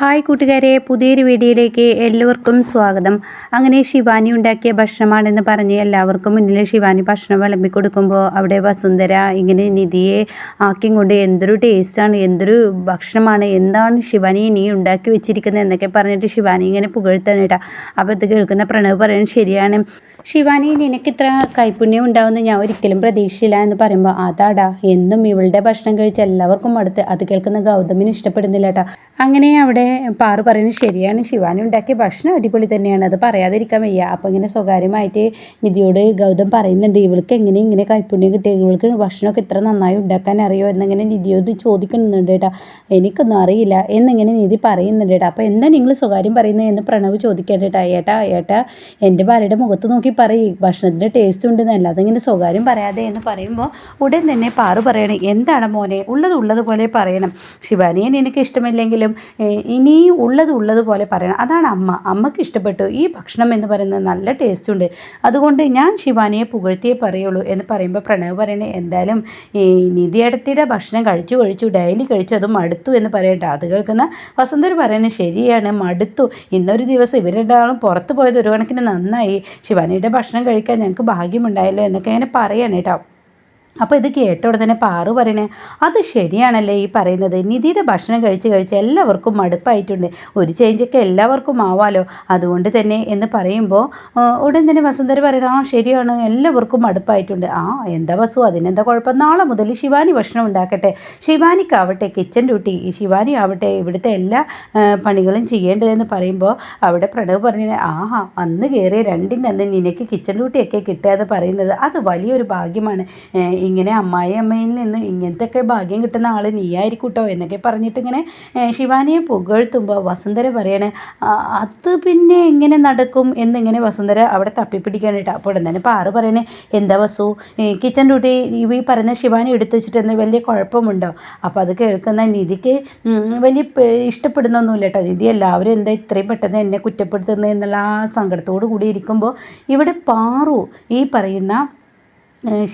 Hi കൂട്ടുകാരെ പുതിയൊരു വീഡിയോയിലേക്ക് എല്ലാവർക്കും സ്വാഗതം. അങ്ങനെ ശിവാനി ഉണ്ടാക്കിയ ഭക്ഷണമാണെന്ന് പറഞ്ഞ് എല്ലാവർക്കും മുന്നിൽ ശിവാനി ഭക്ഷണം വിളമ്പി കൊടുക്കുമ്പോൾ അവിടെ വസുന്ധര ഇങ്ങനെ നിധിയെ ആക്കിയും കൊണ്ട് എന്തൊരു ടേസ്റ്റാണ് എന്തൊരു ഭക്ഷണമാണ് എന്താണ് ശിവാനി നീ ഉണ്ടാക്കി വെച്ചിരിക്കുന്നത് എന്നൊക്കെ പറഞ്ഞിട്ട് ശിവാനി ഇങ്ങനെ പുകഴ്ത്താണ് കേട്ടോ. അപ്പോൾ ഇത് കേൾക്കുന്ന പ്രണവ് പറയുന്നത് ശരിയാണ്. ശിവാനി നിനക്ക് ഇത്ര കൈപുണ്യം ഉണ്ടാവുമെന്ന് ഞാൻ ഒരിക്കലും പ്രതീക്ഷയില്ല എന്ന് പറയുമ്പോൾ അതാടാ എന്നും ഇവളുടെ ഭക്ഷണം കഴിച്ച എല്ലാവർക്കും അടുത്ത് അത് കേൾക്കുന്ന ഗൗതമിന് ഇഷ്ടപ്പെടുന്നില്ല കേട്ടോ. അങ്ങനെ അവിടെ പാറു പറയുന്നത് ശരിയാണ്. ശിവാനി ഉണ്ടാക്കിയ ഭക്ഷണം അടിപൊളി തന്നെയാണ്. അത് പറയാതിരിക്കാൻ വയ്യ. അപ്പോൾ ഇങ്ങനെ സ്വകാര്യമായിട്ട് നിധിയോട് ഗൗതം പറയുന്നുണ്ട് ഇവൾക്ക് എങ്ങനെ ഇങ്ങനെ കൈപ്പുണ്യം കിട്ടിയ ഇവൾക്ക് ഭക്ഷണമൊക്കെ ഇത്ര നന്നായി ഉണ്ടാക്കാൻ അറിയോ? എന്നിങ്ങനെ നിധിയോട് ചോദിക്കുന്നുണ്ട് കേട്ടോ എനിക്കൊന്നും അറിയില്ല. എന്നിങ്ങനെ നിധി പറയുന്നുണ്ട് കേട്ടോ അപ്പോൾ എന്താ നിങ്ങൾ സ്വകാര്യം പറയുന്നത് എന്ന് പ്രണവ് ചോദിക്കേണ്ട കേട്ടോ ഏട്ടാ ഏട്ടാ എന്റെ ഭാര്യയുടെ മുഖത്ത് നോക്കി പറയും. ഭക്ഷണത്തിന്റെ ടേസ്റ്റ് ഉണ്ടെന്ന്. അല്ലാതെ ഇങ്ങനെ സ്വകാര്യം പറയാതെ എന്ന് പറയുമ്പോൾ ഉടൻ തന്നെ പാറു പറയണം എന്താണ് മോനെ? ഉള്ളത് ഉള്ളതുപോലെ പറയണം. ശിവാനിയെ എനിക്ക് ഇഷ്ടമില്ലെങ്കിലും ഇനി ഉള്ളത് പോലെ പറയണം. അതാണ് അമ്മ. അമ്മയ്ക്ക് ഇഷ്ടപ്പെട്ടു. ഈ ഭക്ഷണം എന്ന് പറയുന്നത് നല്ല ടേസ്റ്റ് ഉണ്ട്. അതുകൊണ്ട് ഞാൻ ശിവാനിയെ പുകഴ്ത്തിയേ പറയുള്ളൂ എന്ന് പറയുമ്പോൾ പ്രണവ് പറയണേ എന്തായാലും ഈ നിധിയടത്തിയുടെ ഭക്ഷണം കഴിച്ചു കഴിച്ചു ഡെയിലി കഴിച്ചു അത് മടുത്തു എന്ന് പറയട്ടെ. അത് കേൾക്കുന്ന വസന്തർ പറയുന്നത് ശരിയാണ് മടുത്തു. ഇന്നൊരു ദിവസം ഇവരെല്ലാവരും പുറത്തു പോയത് ഒരു കണക്കിന് നന്നായി. ശിവാനിയുടെ ഭക്ഷണം കഴിക്കാൻ ഞങ്ങൾക്ക് ഭാഗ്യമുണ്ടായല്ലോ എന്നൊക്കെ ഇങ്ങനെ പറയാണ് കേട്ടോ. അപ്പോൾ ഇത് കേട്ട ഉടനെ പാറു പറയണേ അത് ശരിയാണല്ലേ ഈ പറയുന്നത്? നിധിയുടെ ഭക്ഷണം കഴിച്ച് കഴിച്ച് എല്ലാവർക്കും മടുപ്പായിട്ടുണ്ട്. ഒരു ചേഞ്ചൊക്കെ എല്ലാവർക്കും ആവാലോ? അതുകൊണ്ട് തന്നെ എന്ന് പറയുമ്പോൾ ഉടൻ തന്നെ വസുന്ധര പറയണം ആ ശരിയാണ്. എല്ലാവർക്കും മടുപ്പായിട്ടുണ്ട്. ആ എന്താ വസു? അതിനെന്താ കുഴപ്പം? നാളെ മുതൽ ശിവാനി ഭക്ഷണം ഉണ്ടാക്കട്ടെ. ശിവാനിക്കാവട്ടെ കിച്ചൺ ഡ്യൂട്ടി ശിവാനി ആവട്ടെ ഇവിടുത്തെ എല്ലാ പണികളും ചെയ്യേണ്ടതെന്ന് പറയുമ്പോൾ അവിടെ പ്രണവ് പറഞ്ഞ ആഹാ അന്ന് കയറിയ അന്ന് നിനക്ക് കിച്ചൺ ഡ്യൂട്ടിയൊക്കെ കിട്ടുക എന്ന് പറയുന്നത് അത് വലിയൊരു ഭാഗ്യമാണ്. ഇങ്ങനെ അമ്മായി അമ്മയിൽ നിന്ന് ഇങ്ങനത്തെയൊക്കെ ഭാഗ്യം കിട്ടുന്ന ആൾ നീയായിരിക്കും കേട്ടോ എന്നൊക്കെ പറഞ്ഞിട്ട് ഇങ്ങനെ ശിവാനിയെ പുകഴ്ത്തുമ്പോൾ വസുന്ധര പറയാണ് അത് പിന്നെ എങ്ങനെ നടക്കും? എന്നിങ്ങനെ വസുന്ധര അവിടെ തപ്പിപ്പിടിക്കാനായിട്ട് അപ്പോൾ ഉടൻ തന്നെ പാറ് പറയണേ എന്താ വസു കിച്ചൺ ഡ്യൂട്ടി ഈ പറയുന്ന ശിവാനി എടുത്തു വെച്ചിട്ട് വലിയ കുഴപ്പമുണ്ടോ? അപ്പോൾ അത് കേൾക്കുന്ന നിധിക്ക് വലിയ ഇഷ്ടപ്പെടുന്നൊന്നുമില്ല കേട്ടോ നിധി എല്ലാവരും എന്താ ഇത്രയും പെട്ടെന്ന് എന്നെ കുറ്റപ്പെടുത്തുന്നത് എന്നുള്ള ആ സങ്കടത്തോടു കൂടി ഇരിക്കുമ്പോൾ ഇവിടെ പാറു ഈ പറയുന്ന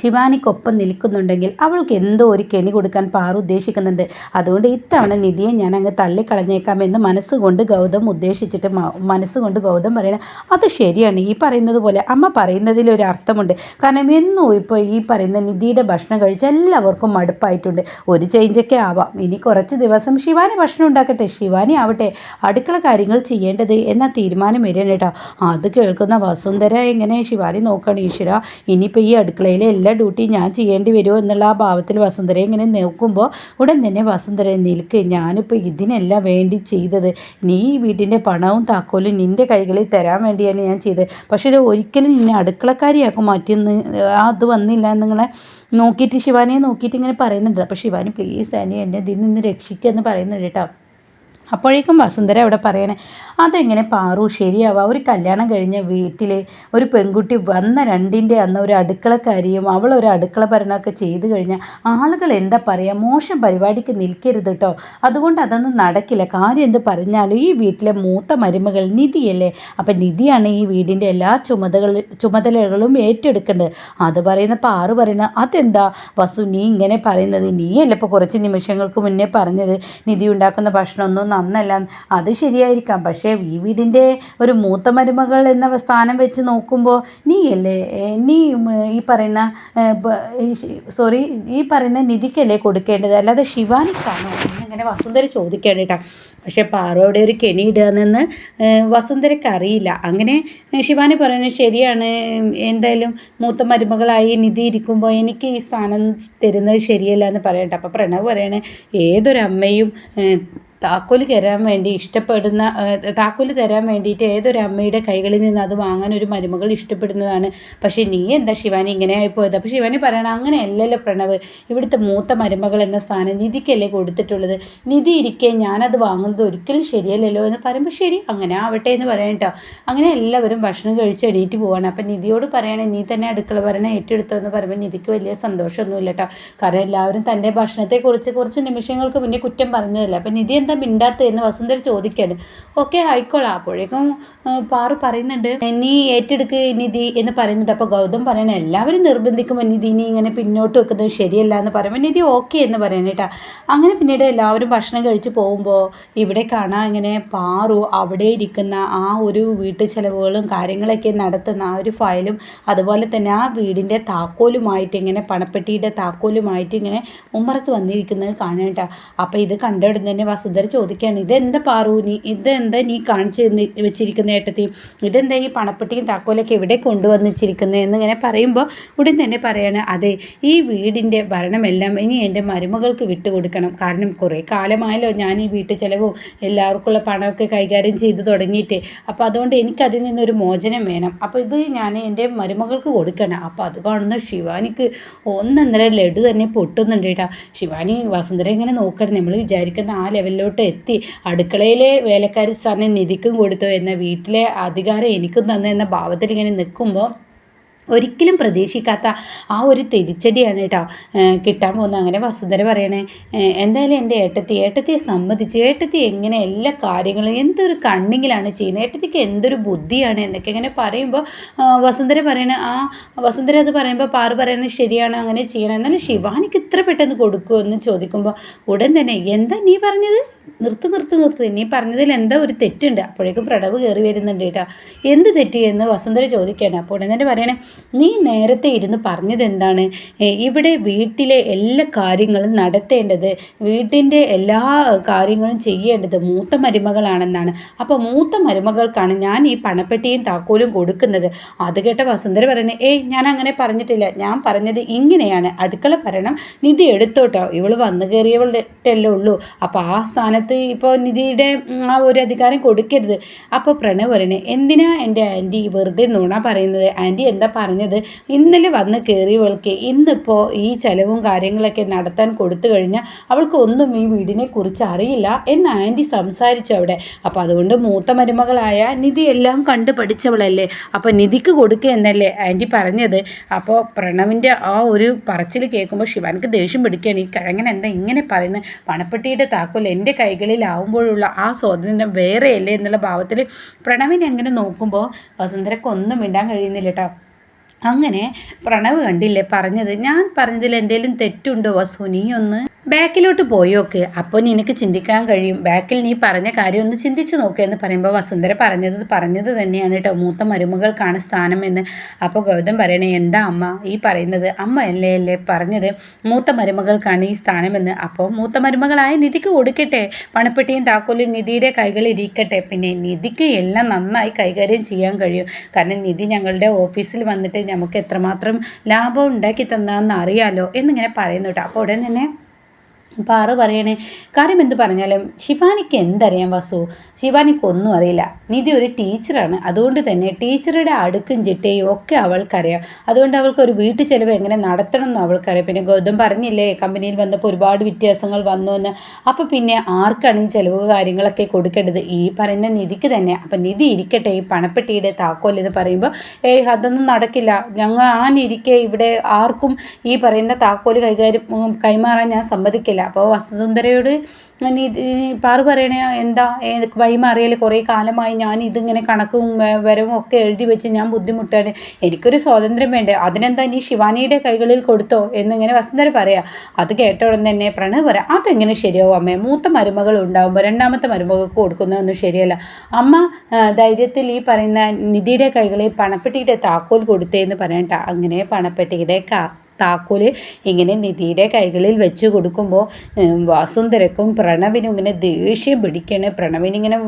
ശിവാനിക്കൊപ്പം നിൽക്കുന്നുണ്ടെങ്കിൽ അവൾക്ക് എന്തോ ഒരു കെണി കൊടുക്കാൻ പാറു ഉദ്ദേശിക്കുന്നുണ്ട്. അതുകൊണ്ട് ഇത്തവണ നിധിയെ ഞാൻ അങ്ങ് തള്ളിക്കളഞ്ഞേക്കാമെന്ന് മനസ്സുകൊണ്ട് ഗൗതം ഉദ്ദേശിച്ചിട്ട് മനസ്സുകൊണ്ട് ഗൗതം പറയണം അത് ശരിയാണ്. ഈ പറയുന്നത് പോലെ അമ്മ പറയുന്നതിൽ ഒരു അർത്ഥമുണ്ട്. കാരണം എന്നും ഇപ്പോൾ ഈ പറയുന്ന നിധിയുടെ ഭക്ഷണം കഴിച്ച് എല്ലാവർക്കും മടുപ്പായിട്ടുണ്ട്. ഒരു ചേഞ്ചൊക്കെ ആവാം. ഇനി കുറച്ച് ദിവസം ശിവാനി ഭക്ഷണം ഉണ്ടാക്കട്ടെ. ശിവാനി ആവട്ടെ. അടുക്കള കാര്യങ്ങൾ ചെയ്യേണ്ടത് എന്ന തീരുമാനം വരികയാണ് കേട്ടോ. അത് കേൾക്കുന്ന വസുന്ധര എങ്ങനെ ശിവാനി നോക്കണം ഈശ്വര ഇനിയിപ്പോൾ ഈ അടുക്കളയിൽ അടുക്കളയിലെ എല്ലാ ഡ്യൂട്ടിയും ഞാൻ ചെയ്യേണ്ടി വരുമോ എന്നുള്ള ആ ഭാവത്തിൽ വസുന്ധര ഇങ്ങനെ നോക്കുമ്പോൾ ഉടൻ തന്നെ വസുന്ധര നിൽക്ക് ഞാനിപ്പോൾ ഇതിനെല്ലാം വേണ്ടി ചെയ്തത്. നീ ഈ വീട്ടിന്റെ പണവും താക്കോലും നിന്റെ കൈകളിൽ തരാൻ വേണ്ടിയാണ് ഞാൻ ചെയ്തത്. പക്ഷേ ഒരിക്കലും നിന്നെ അടുക്കളക്കാരിയാക്കും മാറ്റിയെന്ന് അത് വന്നില്ല നിങ്ങളെ നോക്കിയിട്ട് ശിവാനിയെ നോക്കിയിട്ട് ഇങ്ങനെ പറയുന്നുണ്ട്. അപ്പോൾ ശിവാനി പ്ലീസ് ആനി എന്നെ ഇതിൽ നിന്ന് രക്ഷിക്കുക എന്ന് പറയുന്നുണ്ട് കേട്ടോ. അപ്പോഴേക്കും വസുന്ധര അവിടെ പറയണേ അതെങ്ങനെ പാറു ശരിയാവുക ഒരു കല്യാണം കഴിഞ്ഞ വീട്ടിൽ ഒരു പെൺകുട്ടി വന്ന രണ്ടിന്റെ അന്ന് ഒരു അടുക്കളക്കാരിയും അവൾ ഒരു അടുക്കള ഭരണമൊക്കെ ചെയ്തു കഴിഞ്ഞാൽ ആളുകൾ എന്താ പറയുക മോശം പരിപാടിക്ക് നിൽക്കരുത് കേട്ടോ അതുകൊണ്ട് അതൊന്നും നടക്കില്ല. കാര്യം എന്ത് പറഞ്ഞാലും ഈ വീട്ടിലെ മൂത്ത മരുമകൾ നിധിയല്ലേ? അപ്പം നിധിയാണ് ഈ വീടിന്റെ എല്ലാ ചുമതകൾ ചുമതലകളും ഏറ്റെടുക്കേണ്ടത്. അത് പറയുന്ന പാറു പറയുന്നത് അതെന്താ? വസു നീ ഇങ്ങനെ പറയുന്നത്. നീയല്ലേ ഇപ്പോൾ കുറച്ച് നിമിഷങ്ങൾക്ക് മുന്നേ പറഞ്ഞത്? നിധി ഉണ്ടാക്കുന്ന ഭക്ഷണമൊന്നും നന്നല്ല. അത് ശരിയായിരിക്കാം. പക്ഷേ ഈ വീടിന്റെ ഒരു മൂത്ത മരുമകൾ എന്ന സ്ഥാനം വെച്ച് നോക്കുമ്പോൾ നീയല്ലേ? നീ ഈ പറയുന്ന സോറി ഈ പറയുന്ന നിധിക്കല്ലേ കൊടുക്കേണ്ടത്? അല്ലാതെ ശിവാനിക്കാണോ? എന്നിങ്ങനെ വസുന്ധര ചോദിക്കാണ് കേട്ടോ. പക്ഷേ പാറോടെ ഒരു കെണി ഇടുകയെന്ന് വസുന്ധരയ്ക്ക് അറിയില്ല. അങ്ങനെ ശിവാനി പറയുന്നത് ശരിയാണ്. എന്തായാലും മൂത്ത മരുമകളായി നിധി ഇരിക്കുമ്പോൾ എനിക്ക് ഈ സ്ഥാനം തരുന്നത് ശരിയല്ല എന്ന് പറയട്ടെ. അപ്പോൾ പ്രണവ് പറയണേ ഏതൊരമ്മയും താക്കോൽ തരാൻ വേണ്ടി ഇഷ്ടപ്പെടുന്ന താക്കോൽ തരാൻ വേണ്ടിയിട്ട് ഏതൊരു അമ്മയുടെ കൈകളിൽ നിന്ന് അത് വാങ്ങാൻ ഒരു മരുമകൾ ഇഷ്ടപ്പെടുന്നതാണ്. പക്ഷേ നീ എന്താ ശിവാനി ഇങ്ങനെ ആയിപ്പോയത് അപ്പോൾ ശിവാനി പറയണം അങ്ങനെയല്ലല്ലോ പ്രണവ്. ഇവിടുത്തെ മൂത്ത മരുമകൾ എന്ന സ്ഥാനം നിധിക്കല്ലേ കൊടുത്തിട്ടുള്ളത്? നിധി ഇരിക്കെ ഞാനത് വാങ്ങുന്നത് ഒരിക്കലും ശരിയല്ലല്ലോ എന്ന് പറയുമ്പോൾ ശരി അങ്ങനെ ആവട്ടെ എന്ന് പറയാം കേട്ടോ. അങ്ങനെ എല്ലാവരും ഭക്ഷണം കഴിച്ച് എണീറ്റ് പോവാണ്. അപ്പം നിധിയോട് പറയണേ നീ തന്നെ അടുക്കള ഭരണം ഏറ്റെടുത്തോ എന്ന് പറയുമ്പോൾ നിധിക്ക് വലിയ സന്തോഷമൊന്നുമില്ല കേട്ടോ. കാരണം എല്ലാവരും തന്റെ ഭക്ഷണത്തെക്കുറിച്ച് കുറച്ച് നിമിഷങ്ങൾക്ക് മുന്നേ കുറ്റം പറഞ്ഞതല്ല. അപ്പം നിധി എന്താ മിണ്ടാത്ത എന്ന് വസുന്ധര ചോദിക്കാണ്. ഓക്കെ ആയിക്കോളാം. അപ്പോഴേക്കും പാറു പറയുന്നുണ്ട് നീ ഏറ്റെടുക്ക് നിധി എന്ന് പറയുന്നുണ്ട്. അപ്പോൾ ഗൗതം പറയണ എല്ലാവരും നിർബന്ധിക്കുമ്പോൾ നിധി നീ ഇങ്ങനെ പിന്നോട്ട് വെക്കുന്നത് ശരിയല്ല എന്ന് പറയുമ്പോൾ നിധി ഓക്കെ എന്ന് പറയുന്നത് കേട്ടോ. അങ്ങനെ പിന്നീട് എല്ലാവരും ഭക്ഷണം കഴിച്ച് പോകുമ്പോൾ ഇവിടെ കാണാൻ ഇങ്ങനെ പാറു അവിടെ ഇരിക്കുന്ന ആ ഒരു വീട്ടു ചെലവുകളും കാര്യങ്ങളൊക്കെ നടത്തുന്ന ആ ഒരു ഫയലും അതുപോലെ തന്നെ ആ വീടിന്റെ താക്കോലുമായിട്ട് ഇങ്ങനെ പണപ്പെട്ടിയുടെ താക്കോലുമായിട്ട് ഇങ്ങനെ ഉമ്മറത്ത് വന്നിരിക്കുന്നത് കാണാൻ കേട്ടോ. അപ്പോൾ ഇത് കണ്ട തന്നെ വസുന്ധര ചോദിക്കുകയാണ് ഇതെന്താ പാറു? നീ ഇതെന്താ നീ കാണിച്ചു വെച്ചിരിക്കുന്ന ഏട്ടത്തി? ഇതെന്താ ഈ പണപ്പെട്ടിയും താക്കോലൊക്കെ എവിടെ കൊണ്ടുവന്നിച്ചിരിക്കുന്നത് എന്നിങ്ങനെ പറയുമ്പോൾ ഉടൻ തന്നെ പറയാണ് അതെ ഈ വീടിന്റെ ഭരണമെല്ലാം ഇനി എന്റെ മരുമകൾക്ക് വിട്ടുകൊടുക്കണം കാരണം കുറേ കാലമായല്ലോ ഞാൻ ഈ വീട്ടു ചിലവും എല്ലാവർക്കുള്ള പണമൊക്കെ കൈകാര്യം ചെയ്തു തുടങ്ങിയിട്ട്. അപ്പോൾ അതുകൊണ്ട് എനിക്കതിൽ നിന്നൊരു മോചനം വേണം. അപ്പോൾ ഇത് ഞാൻ എന്റെ മരുമകൾക്ക് കൊടുക്കണം. അപ്പോൾ അത് കാണുന്ന ശിവാനിക്ക് ഒന്നൊന്നര ലഡു തന്നെ പൊട്ടുന്നുണ്ട് കേട്ടോ. ശിവാനി വസുന്ധര ഇങ്ങനെ നോക്കണം നമ്മൾ വിചാരിക്കുന്ന ആ ലെവലിലോട്ട് എത്തി. അടുക്കളയിലെ വേലക്കാരി സ്ഥാനം നിധിക്കും കൊടുത്തു എന്ന വീട്ടിലെ അധികാരം എനിക്കും തന്നു എന്ന ഭാവത്തിൽ ഇങ്ങനെ നിൽക്കുമ്പോൾ ഒരിക്കലും പ്രതീക്ഷിക്കാത്ത ആ ഒരു തിരിച്ചടിയാണ് കേട്ടോ. കിട്ടാൻ പോകുന്നത്. അങ്ങനെ വസുന്ധര പറയണേ എന്തായാലും എന്റെ ഏട്ടത്തി ഏട്ടത്തിയെ സമ്മതിച്ചു. ഏട്ടത്തി എങ്ങനെ എല്ലാ കാര്യങ്ങളും എന്തൊരു കണ്ണിങ്ങിലാണ് ചെയ്യുന്നത്? ഏട്ടത്തിക്ക് എന്തൊരു ബുദ്ധിയാണ് എന്നൊക്കെ ഇങ്ങനെ പറയുമ്പോൾ വസുന്ധര പറയണ ആ വസുന്ധര അത് പറയുമ്പോൾ പാറ് പറയണത് ശരിയാണ് അങ്ങനെ ചെയ്യണം? എന്നാലും ശിവാനിക്ക് ഇത്ര പെട്ടെന്ന് കൊടുക്കുമോ എന്ന് ചോദിക്കുമ്പോൾ ഉടൻ തന്നെ എന്താ നീ പറഞ്ഞത്? നിർത്ത് നിർത്ത് നിർത്ത്. നീ പറഞ്ഞതിൽ എന്താ ഒരു തെറ്റുണ്ട്? അപ്പോഴേക്കും പ്രടവ് കയറി വരുന്നുണ്ട് കേട്ടോ. എന്ത് തെറ്റി? എന്ന് വസുന്ധര ചോദിക്കുകയാണ്. അപ്പോൾ ഉടൻ തന്നെ പറയണേ നീ നേരത്തെ ഇരുന്ന് പറഞ്ഞത് എന്താണ് ഇവിടെ വീട്ടിലെ എല്ലാ കാര്യങ്ങളും നടത്തേണ്ടത് വീട്ടിന്റെ എല്ലാ കാര്യങ്ങളും ചെയ്യേണ്ടത് മൂത്ത മരുമകളാണെന്നാണ്. അപ്പോൾ മൂത്ത മരുമകൾക്കാണ് ഞാൻ ഈ പണപ്പെട്ടിയും താക്കോലും കൊടുക്കുന്നത്. അത് കേട്ട വസുന്ധര പറയുന്നത് ഏയ് ഞാൻ അങ്ങനെ പറഞ്ഞിട്ടില്ല. ഞാൻ പറഞ്ഞത് ഇങ്ങനെയാണ്. അടുക്കള ഭരണം നിധി എടുത്തോട്ടോ. ഇവൾ വന്നു കയറിയവളുടെ ഉള്ളൂ. അപ്പോൾ ആ സ്ഥാനത്ത് ഇപ്പോൾ നിധിയുടെ ആ ഒരു അധികാരം കൊടുക്കരുത്. അപ്പോൾ പ്രണവ് പറയണേ എന്തിനാ എന്റെ ആന്റി വെറുതെ നുണ പറയുന്നത്? ആന്റി എന്താ പറഞ്ഞത് ഇന്നലെ വന്ന് കയറിയവൾക്ക് ഇന്നിപ്പോൾ ഈ ചിലവും കാര്യങ്ങളൊക്കെ നടത്താൻ കൊടുത്തു കഴിഞ്ഞാൽ അവൾക്ക് ഒന്നും ഈ വീടിനെ കുറിച്ച് അറിയില്ല എന്ന് ആന്റി സംസാരിച്ചു അവിടെ. അപ്പോൾ അതുകൊണ്ട് മൂത്ത മരുമകളായ നിധി എല്ലാം കണ്ടു പഠിച്ചവളല്ലേ? അപ്പോൾ നിധിക്ക് കൊടുക്കുക എന്നല്ലേ ആന്റി പറഞ്ഞത്. അപ്പോൾ പ്രണവിന്റെ ആ ഒരു പറച്ചിൽ കേൾക്കുമ്പോൾ ശിവാനിക്ക് ദേഷ്യം പിടിക്കുകയാണ്. ഈ കിഴങ്ങൻ എന്താ ഇങ്ങനെ പറയുന്നത്? പണപ്പെട്ടിയുടെ താക്കോൽ എന്റെ കൈകളിലാവുമ്പോഴുള്ള ആ സ്വാതന്ത്ര്യം വേറെയല്ലേ എന്നുള്ള ഭാവത്തിൽ പ്രണവിനെ അങ്ങനെ നോക്കുമ്പോൾ വസുന്ധരക്കൊന്നും ഒന്നും മിണ്ടാൻ കഴിയുന്നില്ല കേട്ടോ അങ്ങനെ പ്രണവ് കണ്ടില്ലേ പറഞ്ഞത്? ഞാൻ പറഞ്ഞതിൽ എന്തെങ്കിലും തെറ്റുണ്ടോ വസു? നീ ഒന്ന് ബാക്കിലോട്ട് പോയോക്ക് അപ്പോൾ നിനക്ക് ചിന്തിക്കാൻ കഴിയും. ബാക്കിൽ നീ പറഞ്ഞ കാര്യം ഒന്ന് ചിന്തിച്ചു നോക്കുക എന്ന് പറയുമ്പോൾ വസുന്ധര പറഞ്ഞത് പറഞ്ഞത് തന്നെയാണ് കേട്ടോ. മൂത്ത മരുമകൾക്കാണ് സ്ഥാനം എന്ന്. അപ്പോൾ ഗൗതം പറയണേ എന്താ അമ്മ ഈ പറയുന്നത്? അമ്മ അല്ലേ അല്ലേ പറഞ്ഞത്? മൂത്ത മരുമകൾക്കാണ് ഈ സ്ഥാനമെന്ന് അപ്പോൾ മൂത്ത മരുമകളായ നിധിക്ക് കൊടുക്കട്ടെ. പണപ്പെട്ടിയും താക്കോലും നിധിയുടെ കൈകളിൽ ഇരിക്കട്ടെ. പിന്നെ നിധിക്ക് എല്ലാം നന്നായി കൈകാര്യം ചെയ്യാൻ കഴിയും. കാരണം നിധി ഞങ്ങളുടെ ഓഫീസിൽ വന്നിട്ട് നമുക്ക് എത്രമാത്രം ലാഭം ഉണ്ടാക്കി തന്നാന്ന് അറിയാലോ എന്നിങ്ങനെ പറയുന്നു കേട്ടോ. അപ്പോൾ ഉടൻ തന്നെ പാറ പറയണേ. കാര്യം എന്ത് പറഞ്ഞാലും ശിവാനിക്ക് എന്തറിയാം വസു? ശിവാനിക്ക് ഒന്നും അറിയില്ല. നിധി ഒരു ടീച്ചറാണ്. അതുകൊണ്ട് തന്നെ ടീച്ചറുടെ അടുക്കും ചിട്ടയും ഒക്കെ അവൾക്കറിയാം. അതുകൊണ്ട് അവൾക്ക് ഒരു വീട്ടു ചെലവ് എങ്ങനെ നടത്തണം എന്ന് അവൾക്കറിയാം. പിന്നെ ഗൗതം പറഞ്ഞില്ലേ കമ്പനിയിൽ വന്നപ്പോൾ ഒരുപാട് വ്യത്യാസങ്ങൾ വന്നു എന്ന്. അപ്പോൾ പിന്നെ ആർക്കാണ് ഈ ചിലവ് കാര്യങ്ങളൊക്കെ കൊടുക്കേണ്ടത്? ഈ പറയുന്ന നിധിക്ക് തന്നെ. അപ്പം നിധി ഇരിക്കട്ടെ ഈ പണപ്പെട്ടിയുടെ താക്കോൽ എന്ന് പറയുമ്പോൾ ഏയ് അതൊന്നും നടക്കില്ല. ഞങ്ങൾ ആനിരിക്കെ ഇവിടെ ആർക്കും ഈ പറയുന്ന താക്കോൽ കൈകാര്യം കൈമാറാൻ ഞാൻ സമ്മതിക്കില്ല. അപ്പോൾ വസ്തുസുന്ദരയോട് പാറു പറയണേ എന്താ? വൈമാറിയാൽ കുറേ കാലമായി ഞാൻ ഇതിങ്ങനെ കണക്കും വരവും ഒക്കെ എഴുതി വെച്ച് ഞാൻ ബുദ്ധിമുട്ടാണ്. എനിക്കൊരു സ്വാതന്ത്ര്യം വേണ്ടേ? അതിനെന്താ നീ ശിവാനിയുടെ കൈകളിൽ കൊടുത്തോ? എന്നിങ്ങനെ വസുന്ധര പറയാ. അത് കേട്ട ഉടൻ തന്നെ പ്രണവ് പറയാം അതെങ്ങനെ ശരിയാവും അമ്മേ? മൂത്ത മരുമകൾ ഉണ്ടാകുമ്പോൾ രണ്ടാമത്തെ മരുമകൾക്ക് കൊടുക്കുന്നതൊന്നും ശരിയല്ല. അമ്മ ധൈര്യത്തിൽ ഈ പറയുന്ന നിധിയുടെ കൈകളിൽ പണപ്പെട്ടിയുടെ താക്കോൽ കൊടുത്തേ എന്ന് പറയണ്ട അങ്ങനെ പണപ്പെട്ടിയുടെ കാ താക്കോൽ ഇങ്ങനെ നിധിയുടെ കൈകളിൽ വെച്ച് കൊടുക്കുമ്പോൾ വാസുന്ധരക്കും പ്രണവിനും ഇങ്ങനെ ദേഷ്യം പിടിക്കണേ. പ്രണവിനിങ്ങനെ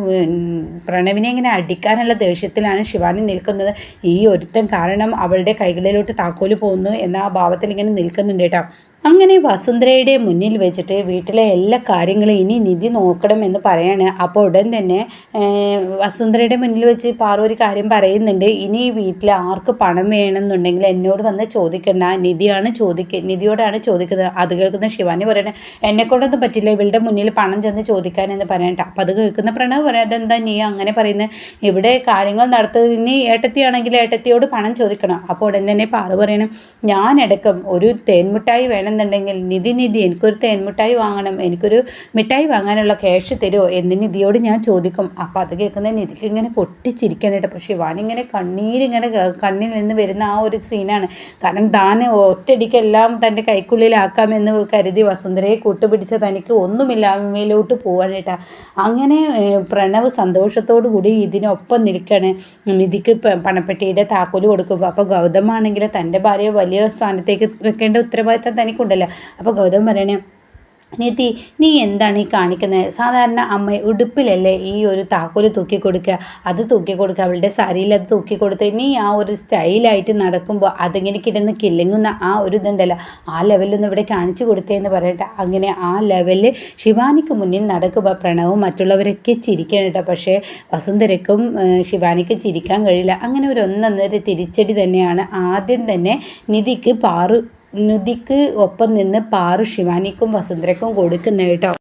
പ്രണവിനെ ഇങ്ങനെ അടിക്കാനുള്ള ദേഷ്യത്തിലാണ് ശിവാനി നിൽക്കുന്നത്. ഈ ഒരുത്തം കാരണം അവളുടെ കൈകളിലോട്ട് താക്കോൽ പോകുന്നു എന്ന ആ ഭാവത്തിൽ ഇങ്ങനെ നിൽക്കുന്നുണ്ട് കേട്ടോ. അങ്ങനെ വസുന്ധരയുടെ മുന്നിൽ വെച്ചിട്ട് വീട്ടിലെ എല്ലാ കാര്യങ്ങളും ഇനി നിധി നോക്കണമെന്ന് പറയാണ്. അപ്പോൾ ഉടൻ തന്നെ വസുന്ധരയുടെ മുന്നിൽ വെച്ച് പാറു ഒരു കാര്യം പറയുന്നുണ്ട്. ഇനി ഈ വീട്ടിൽ ആർക്ക് പണം വേണമെന്നുണ്ടെങ്കിൽ എന്നോട് വന്ന് ചോദിക്കണ്ട. നിധിയാണ് ചോദിക്ക നിധിയോടാണ് ചോദിക്കുന്നത്. അത് കേൾക്കുന്ന ശിവാനി പറയണേ എന്നെ കൊണ്ടൊന്നും പറ്റില്ല. ഇവളുടെ മുന്നിൽ പണം ചെന്ന് ചോദിക്കാൻ എന്ന് പറയണ്ട. അപ്പം അത് കേൾക്കുന്ന പ്രണവ് പറയാം അതെന്താ നീ അങ്ങനെ പറയുന്നത് ഇവിടെ കാര്യങ്ങൾ നടത്തുന്നത് ഇനി ഏട്ടത്തിയാണെങ്കിൽ ഏട്ടത്തിയോട് പണം ചോദിക്കണം. അപ്പോൾ ഉടൻ തന്നെ പാറു പറയണം ഞാനടക്കം ഒരു തേൻമുട്ടായി വേണം. പറയണമെന്നുണ്ടെങ്കിൽ നിധി നിധി എനിക്കൊരു തേൻമിഠായി വാങ്ങണം എനിക്കൊരു മിഠായി വാങ്ങാനുള്ള ക്യാഷ് തരുമോ എന്ന് നിധിയോട് ഞാൻ ചോദിക്കും. അപ്പോൾ അത് കേൾക്കുന്ന നിധിക്ക് ഇങ്ങനെ പൊട്ടിച്ചിരിക്കാനായിട്ട് പക്ഷേ ഇവാനിങ്ങനെ കണ്ണീരിങ്ങനെ കണ്ണിൽ നിന്ന് വരുന്ന ആ ഒരു സീനാണ് കാരണം താൻ ഒറ്റയടിക്കെല്ലാം തന്റെ കൈക്കുള്ളിലാക്കാമെന്ന് കരുതി വസുന്ധരയെ കൂട്ടുപിടിച്ച തനിക്ക് ഒന്നുമില്ല അമ്മയിലോട്ട് പോവാനായിട്ടാണ് അങ്ങനെ പ്രണവ് സന്തോഷത്തോടു കൂടി ഇതിനൊപ്പം നിൽക്കണേ. നിധിക്ക് പണപ്പെട്ടിയുടെ താക്കോൽ കൊടുക്കും അപ്പോൾ ഗൗതമാണെങ്കിൽ തന്റെ ഭാര്യയെ വലിയ സ്ഥാനത്തേക്ക് വെക്കേണ്ട ഉത്തരവാദിത്തം തനിക്കുണ്ടല്ലോ അപ്പോൾ ഗൗതം പറയണേ നീത്തി നീ എന്താണ് ഈ കാണിക്കുന്നത് സാധാരണ അമ്മ ഉടുപ്പിലല്ലേ ഈ ഒരു താക്കോൽ തൂക്കി കൊടുക്കുക അത് തൂക്കി കൊടുക്കുക അവളുടെ സാരിയിൽ അത് തൂക്കി കൊടുത്ത് നീ ആ ഒരു സ്റ്റൈലായിട്ട് നടക്കുമ്പോൾ അതിങ്ങനെ കിടന്ന് കില്ലിങ്ങുന്ന ആ ഒരു ഇതുണ്ടല്ലോ. ആ ലെവലൊന്നും ഇവിടെ കാണിച്ചു കൊടുത്തേന്ന് പറയട്ടെ. അങ്ങനെ ആ ലെവലിൽ ശിവാനിക്ക് മുന്നിൽ നടക്കുമ്പോൾ പ്രണവും മറ്റുള്ളവരൊക്കെ ചിരിക്കണം കേട്ടോ. പക്ഷേ വസുന്ധരക്കും ശിവാനിക്കും ചിരിക്കാൻ കഴിയില്ല. അങ്ങനെ ഒരു ഒന്നൊന്നര തിരിച്ചടി തന്നെയാണ് ആദ്യം തന്നെ നിധിക്ക് പാറു നിധിക്ക് ഒപ്പം നിന്ന് പാറു ശിവാനിക്കും വസുന്ധരക്കും കൊടുക്കുന്നത് കേട്ടോ.